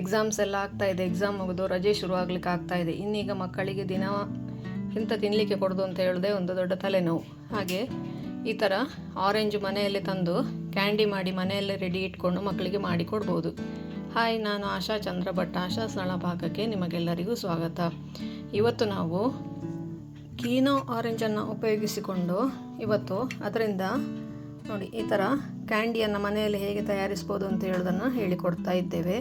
Exams ಎಲ್ಲ ಆಗ್ತಾ ಇದೆ ಎಕ್ಸಾಮ್ ಮುಗಿದು ರಜೆ ಶುರು ಆಗ್ಲಿಕ್ಕೆ ಆಗ್ತಾ ಇದೆ. ಇನ್ನೀಗ ಮಕ್ಕಳಿಗೆ ದಿನ ಇಂಥ ತಿನ್ನಲಿಕ್ಕೆ ಕೊಡೋದು ಅಂತ ಹೇಳಿದೆ ಒಂದು ದೊಡ್ಡ ತಲೆನೋವು. ಹಾಗೆ ಈ ಥರ ಆರೆಂಜ್ ಮನೆಯಲ್ಲೇ ತಂದು ಕ್ಯಾಂಡಿ ಮಾಡಿ ಮನೆಯಲ್ಲೇ ರೆಡಿ ಇಟ್ಕೊಂಡು ಮಕ್ಕಳಿಗೆ ಮಾಡಿ ಕೊಡ್ಬೋದು. ಹಾಯ್ ನಾನು ಆಶಾ ಚಂದ್ರ ಭಟ್ ಆಶಾ ಸ್ಥಳ ಭಾಗಕ್ಕೆ ನಿಮಗೆಲ್ಲರಿಗೂ ಸ್ವಾಗತ. ಇವತ್ತು ನಾವು ಕೀನೋ ಆರೆಂಜನ್ನು ಉಪಯೋಗಿಸಿಕೊಂಡು ಇವತ್ತು ಅದರಿಂದ ನೋಡಿ, ಈ ಥರ ಕ್ಯಾಂಡಿಯನ್ನು ಮನೆಯಲ್ಲಿ ಹೇಗೆ ತಯಾರಿಸ್ಬೋದು ಅಂತ ಹೇಳೋದನ್ನು ಹೇಳಿಕೊಡ್ತಾ ಇದ್ದೇವೆ.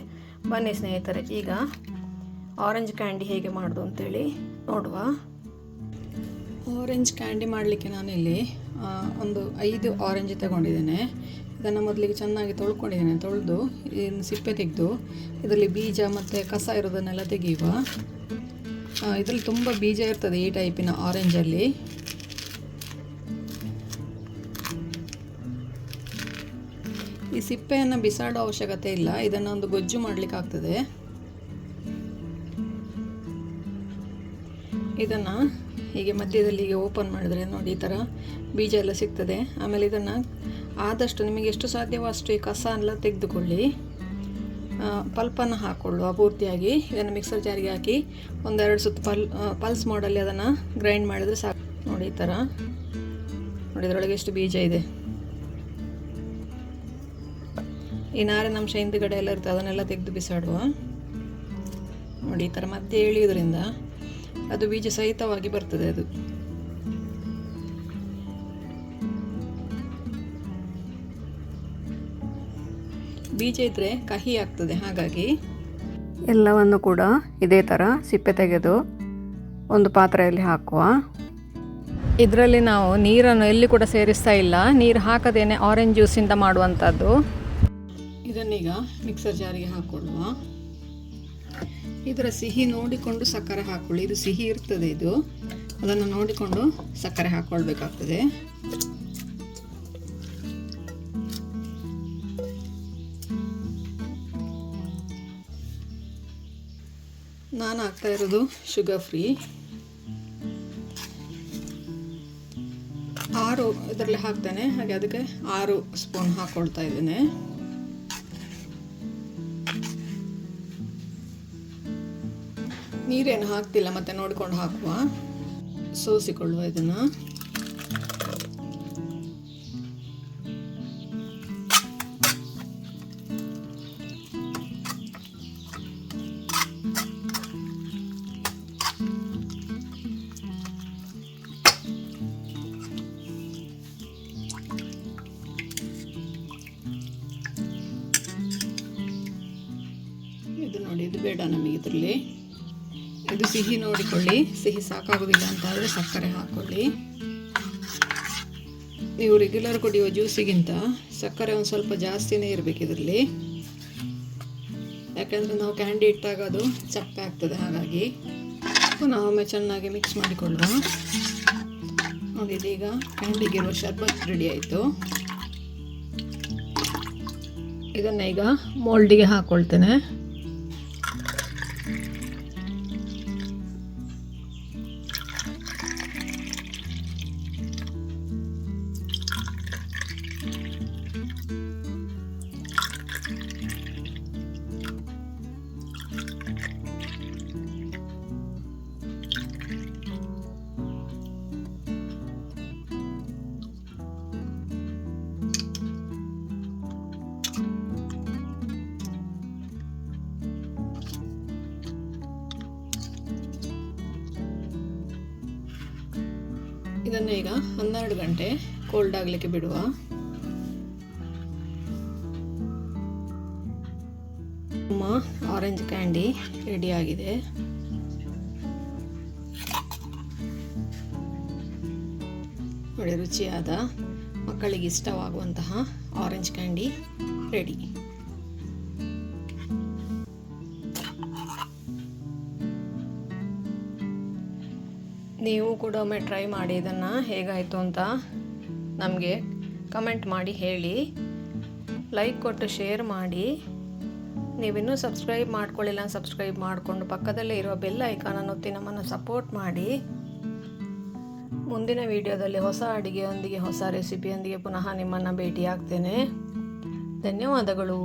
ಬನ್ನಿ ಸ್ನೇಹಿತರೆ, ಈಗ ಆರೆಂಜ್ ಕ್ಯಾಂಡಿ ಹೇಗೆ ಮಾಡೋದು ಅಂತೇಳಿ ನೋಡುವ. ಆರೆಂಜ್ ಕ್ಯಾಂಡಿ ಮಾಡಲಿಕ್ಕೆ ನಾನಿಲ್ಲಿ ಒಂದು ಐದು ಆರೆಂಜ್ ತಗೊಂಡಿದ್ದೇನೆ. ಇದನ್ನು ಮೊದಲಿಗೆ ಚೆನ್ನಾಗಿ ತೊಳ್ಕೊಂಡಿದ್ದೇನೆ, ತೊಳೆದು ಸಿಪ್ಪೆ ತೆಗೆದು, ಇದರಲ್ಲಿ ಬೀಜ ಮತ್ತು ಕಸ ಇರೋದನ್ನೆಲ್ಲ ತೆಗೆಯುವ. ಇದರಲ್ಲಿ ತುಂಬ ಬೀಜ ಇರ್ತದೆ ಈ ಟೈಪಿನ ಆರೆಂಜಲ್ಲಿ ಈ ಸಿಪ್ಪೆಯನ್ನು ಬಿಸಾಡೋ ಅವಶ್ಯಕತೆ ಇಲ್ಲ. ಇದನ್ನು ಒಂದು ಗೊಜ್ಜು ಮಾಡಲಿಕ್ಕೆ ಆಗ್ತದೆ. ಇದನ್ನು ಹೀಗೆ ಮಧ್ಯದಲ್ಲಿ ಹೀಗೆ ಓಪನ್ ಮಾಡಿದ್ರೆ ನೋಡಿ ಈ ಥರ ಬೀಜ ಎಲ್ಲ ಸಿಗ್ತದೆ. ಆಮೇಲೆ ಇದನ್ನು ಆದಷ್ಟು ನಿಮಗೆ ಎಷ್ಟು ಸಾಧ್ಯವೋ ಅಷ್ಟು ಈ ಕಸ ಎಲ್ಲ ತೆಗೆದುಕೊಳ್ಳಿ. ಪಲ್ಪನ್ನು ಹಾಕ್ಕೊಳ್ಳುವ ಪೂರ್ತಿಯಾಗಿ. ಇದನ್ನು ಮಿಕ್ಸರ್ ಜಾರಿಗೆ ಹಾಕಿ ಒಂದೆರಡು ಸುತ್ತು ಪಲ್ ಪಲ್ಸ್ ಮಾಡಲ್ಲಿ ಅದನ್ನು ಗ್ರೈಂಡ್ ಮಾಡಿದರೆ ಸಾಕು. ನೋಡಿ ಈ ಥರ ನೋಡಿ ಇದರೊಳಗೆ ಎಷ್ಟು ಬೀಜ ಇದೆ. ಈ ನಾರಿನಂಶ ಹಿಂದುಗಡೆ ಎಲ್ಲ ಇರ್ತದೆ ಅದನ್ನೆಲ್ಲ ತೆಗೆದು ಬಿಸಾಡುವ. ನೋಡಿ ಈ ಥರ ಮಧ್ಯೆ ಎಳೆಯೋದ್ರಿಂದ ಅದು ಬೀಜ ಸಹಿತವಾಗಿ ಬರ್ತದೆ ಅದು. ಬೀಜ ಇದ್ದರೆ ಕಹಿ ಆಗ್ತದೆ ಹಾಗಾಗಿ. ಎಲ್ಲವನ್ನು ಕೂಡ ಇದೇ ಥರ ಸಿಪ್ಪೆ ತೆಗೆದು ಒಂದು ಪಾತ್ರೆಯಲ್ಲಿ ಹಾಕುವ. ಇದರಲ್ಲಿ ನಾವು ನೀರನ್ನು ಎಲ್ಲಿ ಕೂಡ ಸೇರಿಸ್ತಾ ಇಲ್ಲ. ನೀರು ಹಾಕದೇನೆ ಆರೆಂಜ್ ಜ್ಯೂಸಿಂದ ಮಾಡುವಂಥದ್ದು ಇದನ್ನೀಗ ಮಿಕ್ಸರ್ ಜಾರಿಗೆ ಹಾಕೊಳ್ಳುವ. ಇದರ ಸಿಹಿ ನೋಡಿಕೊಂಡು ಸಕ್ಕರೆ ಹಾಕೊಳ್ಳಿ. ಇದು ಸಿಹಿ ಇರ್ತದೆ ಇದು. ಅದನ್ನು ನೋಡಿಕೊಂಡು ಸಕ್ಕರೆ ಹಾಕ್ಕೊಳ್ಬೇಕಾಗ್ತದೆ ನಾನು ಹಾಕ್ತಾ ಇರೋದು ಶುಗರ್ ಫ್ರೀ ಆರು ಇದರಲ್ಲಿ ಹಾಕ್ತೇನೆ. ಹಾಗೆ ಅದಕ್ಕೆ ಆರು ಸ್ಪೂನ್ ಹಾಕ್ಕೊಳ್ತಾ ಇದ್ದೇನೆ. ನೀರೇನು ಹಾಕ್ತಿಲ್ಲ ಮತ್ತೆ ನೋಡಿಕೊಂಡು ಹಾಕುವ. ಸೋಸಿಕೊಳ್ಳುವ ಇದನ್ನು. ಇದು ನೋಡಿ ಇದು ಬೇಡ ನಮಗೆ ಇದರಲ್ಲಿ. ಇದು ಸಿಹಿ ನೋಡಿಕೊಳ್ಳಿ. ಸಿಹಿ ಸಾಕಾಗೋದಿಲ್ಲ ಅಂತ ಆದರೆ ಸಕ್ಕರೆ ಹಾಕ್ಕೊಳ್ಳಿ ನೀವು ರೆಗ್ಯುಲರ್ ಕುಡಿಯುವ ಜ್ಯೂಸಿಗಿಂತ ಸಕ್ಕರೆ ಒಂದು ಸ್ವಲ್ಪ ಜಾಸ್ತಿನೇ ಇರಬೇಕು ಇದರಲ್ಲಿ. ಯಾಕೆಂದರೆ ನಾವು ಕ್ಯಾಂಡಿ ಇಟ್ಟಾಗ ಅದು ಚಪ್ಪೆ ಆಗ್ತದೆ ಹಾಗಾಗಿ. ಪುನಃ ಒಮ್ಮೆ ಚೆನ್ನಾಗಿ ಮಿಕ್ಸ್ ಮಾಡಿಕೊಳ್ಳುವ ನೋಡಿ ಇದೀಗ ಕ್ಯಾಂಡಿಗಿರುವ ಶರ್ಬತ್ ರೆಡಿ ಆಯಿತು. ಇದನ್ನು ಈಗ ಮೋಲ್ಡಿಗೆ ಹಾಕ್ಕೊಳ್ತೇನೆ ಇದನ್ನು ಈಗ ಹನ್ನೆರಡು ಗಂಟೆ ಕೋಲ್ಡ್ ಆಗಲಿಕ್ಕೆ ಬಿಡುವ. ನಮ್ಮ ಆರೆಂಜ್ ಕ್ಯಾಂಡಿ ರೆಡಿ ಆಗಿದೆ. ನೋಡಿ, ರುಚಿಯಾದ ಮಕ್ಕಳಿಗೆ ಇಷ್ಟವಾಗುವಂತಹ ಆರೆಂಜ್ ಕ್ಯಾಂಡಿ ರೆಡಿ ನೀವು ಕೂಡ ಒಮ್ಮೆ ಟ್ರೈ ಮಾಡಿ ಇದನ್ನು ಹೇಗಾಯಿತು ಅಂತ ನಮಗೆ ಕಮೆಂಟ್ ಮಾಡಿ ಹೇಳಿ. ಲೈಕ್ ಕೊಟ್ಟು ಶೇರ್ ಮಾಡಿ. ನೀವಿನ್ನೂ ಸಬ್ಸ್ಕ್ರೈಬ್ ಮಾಡ್ಕೊಳ್ಳಿಲ್ಲ ಸಬ್ಸ್ಕ್ರೈಬ್ ಮಾಡಿಕೊಂಡು ಪಕ್ಕದಲ್ಲೇ ಇರುವ ಬೆಲ್ ಐಕಾನನ್ನು ಒತ್ತಿ ನಮ್ಮನ್ನು ಸಪೋರ್ಟ್ ಮಾಡಿ. ಮುಂದಿನ ವಿಡಿಯೋದಲ್ಲಿ ಹೊಸ ಅಡುಗೆಯೊಂದಿಗೆ ಹೊಸ ರೆಸಿಪಿಯೊಂದಿಗೆ ಪುನಃ ನಿಮ್ಮನ್ನು ಭೇಟಿಯಾಗ್ತೇನೆ. ಧನ್ಯವಾದಗಳು.